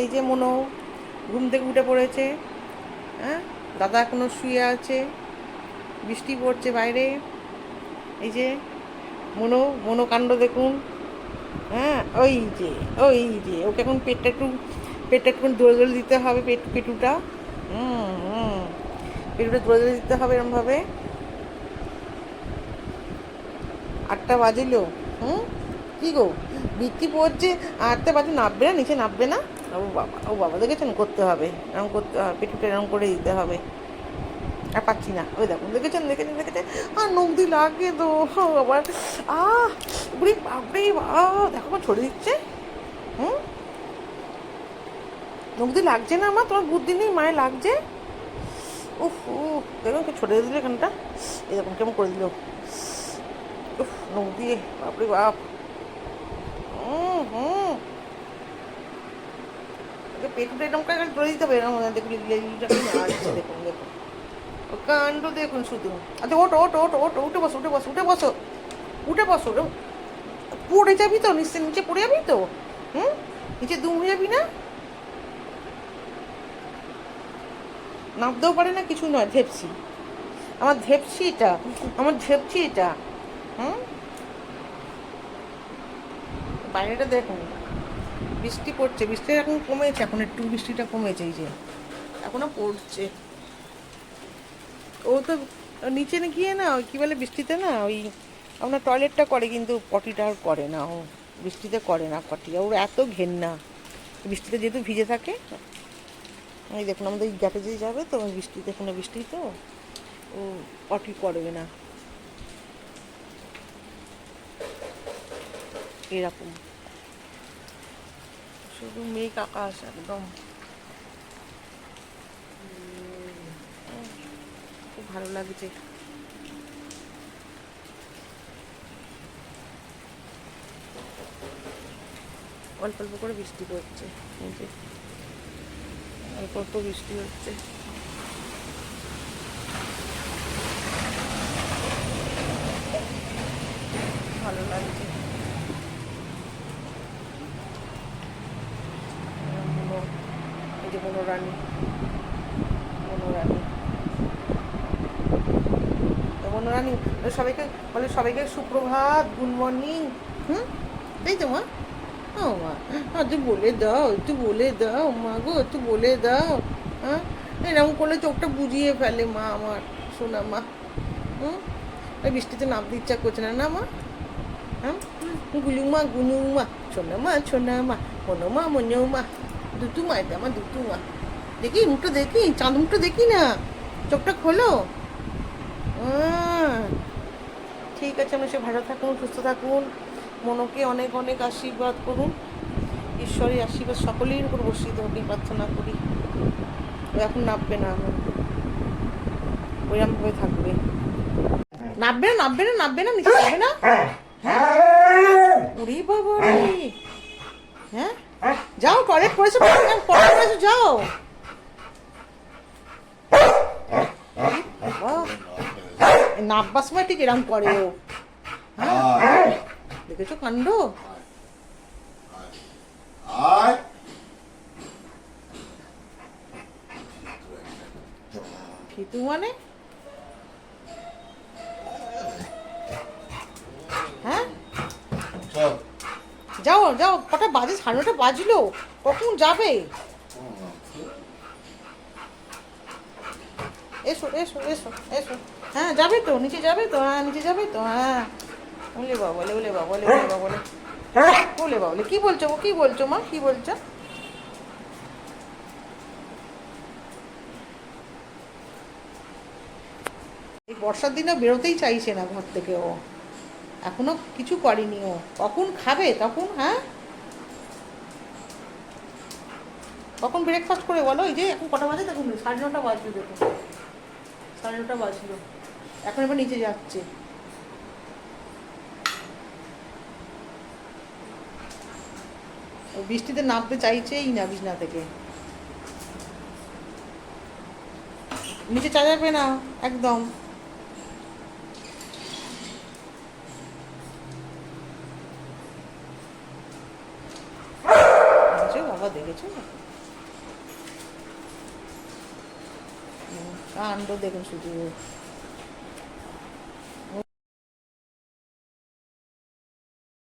এই যে মনো ঘুম থেকে উঠে পড়েছে হ্যাঁ? দাদা এখনও শুয়ে আছে, বৃষ্টি পড়ছে বাইরে। এই যে মনো মনো কাণ্ড দেখুন। হ্যাঁ ওই যে ওই যে, ওকে এখন পেটটা একটু পেটটা একটু দোলে দোলে দিতে হবে পেট, পেটুটা। হুম হুম, পেটুটা দোলে দোলে দিতে হবে এরমভাবে। আটটা বাজিলো। হুম? কি গো? বৃষ্টি পড়ছে, আটটা বাজে নামবে না, নিচে নামবে না? ও বাবা ও বাবা, দেখেছেন? করতে হবে, এরকম করতে হবে পেটুটা এরকম করে দিতে হবে। আর পাচ্ছি না। ওই দেখুন, দেখেছেন? দেখেছেন? দেখেছেন? আর নখ লাগে তো আবার আহ বুড়ি বাপরে বা দেখো আমার ছড়ে দিচ্ছে। হুম? নখ দিয়ে লাগছে না আমার? তোমার বুদ্ধি নেই? মায়ের লাগছে? উফ উফ দেখুন কে ছড়ে দিল এখানটা। দেখুন, কেমন করে দিল। উফ নখ দিয়ে বাপরে, বাপ। হুম হুম। পেটুটা এরকম করে ধরে দিতে হবে, এরকম দেখুন দেখুন দেখুন। ও কাণ্ড দেখুন শুধু। আচ্ছা ওটো ওটো ওটো ওটো উঠে বসো উঠে বসো উঠে বসো উঠে বসো পড়ে যাবি তো নিচে নিচে পড়ে যাবি তো, হুম? নিচে দুম হয়ে যাবি না? নামতেও পারে না, কিছু নয় ধেপসি আমার ধেপসি এটা, আমার ধেপসি এটা, হুম? বাইরেটা দেখুন। বৃষ্টি পড়ছে, বৃষ্টি এখন কমেছে, এখন একটু বৃষ্টিটা কমেছে এই যে। এখনও পড়ছে। ও তো নিচে না গিয়ে না, ওই কী বলে বৃষ্টিতে না, ওই আপনার টয়লেটটা করে কিন্তু পটিটা আর করে না, ও বৃষ্টিতে করে না পটি। ওর এত ঘেন্না, বৃষ্টিতে যেহেতু ভিজে থাকে, এই দেখুন আমাদের গ্যাটে যে যাবে তো বৃষ্টিতে কোনো বৃষ্টি তো, ও পটি করবে না। এরকম। শুধু মেঘ আকাশ একদম খুব ভালো লাগছে অল্প অল্প করে বৃষ্টি পড়ছে অল্প অল্প বৃষ্টি হচ্ছে ভালো লাগছে মনো- এই যে মনোরানী মনোরানী। তো মনোরানী সবাইকে, বলে সবাইকে সুপ্রভাত, গুড মর্নিং। হুম? তাই তো মা। ও মা হ্যাঁ তুই বলে দাও, একটু বলে দাও মা গো, একটু বলে দাও। হ্যাঁ? এরকম করলে চোখটা বুঝিয়ে ফেলে মা আমার শোনা মা। হুম? ওই বৃষ্টিতে নামতে ইচ্ছা করছে না না মা? হ্যাঁ? গুলুমা গুনুমা ছোনা মা ছোনা মা। মনো মা মনো মা দুতু মা এটা আমার দুতু মা। দেখি মুখটা দেখি চাঁদ মুখটা দেখি না। চোখটা খোলো। ঠিক আছে আমরা সে ভালো থাকুন সুস্থ থাকুন। মনকে অনেক অনেক আশীর্বাদ করুন। ঈশ্বরের আশীর্বাদ সকলের উপর বর্ষিত হোক প্রার্থনা করি। এখন নামবে না ওইরকমভাবে থাকবে। নামবে না নামবে না নামবে না নিচে যাবে না। ওরে বাবা রে হ্যাঁ যাও টয়লেট করেছ টয়লেট করেছ যাও। নামবার সময় ঠিক এরকম করে ও। হ্যাঁ। দেখেছ কাণ্ড? ফিতু মানে? যাও যাও, কটা বাজে, সাড়ে বাজলো। কখন যাবে? এসো এসো এসো এসো। হ্যাঁ যাবে তো, নিচে যাবে তো হ্যাঁ নিচে যাবে তো হ্যাঁ। বলে বাবা, বলে বলে বাবা বলে বাবা, বলে। বলে বাবা, বলে, কি বলছো কি বলছো মা, কি বলছো? এই বর্ষার দিনে বেরোতেই চাইছে না ঘর থেকে ও। এখনও কিছু করেনি ও। কখন খাবে? তখন হ্যাঁ? কখন ব্রেকফাস্ট করে বলো? এই যে এখন কটা বাজে? দেখুন সাড়ে নটা বাজবে দেখুন। সাড়ে নটা বাজলো। এখন এবার নিচে যাচ্ছে। বৃষ্টিতে নামতে চাইছেই না বিছনা থেকে। নিচে চা যাবে না একদম। দেখেছ বাবা দেখেছ বুঝেছ হুম, কাণ্ড দেখুন শুধু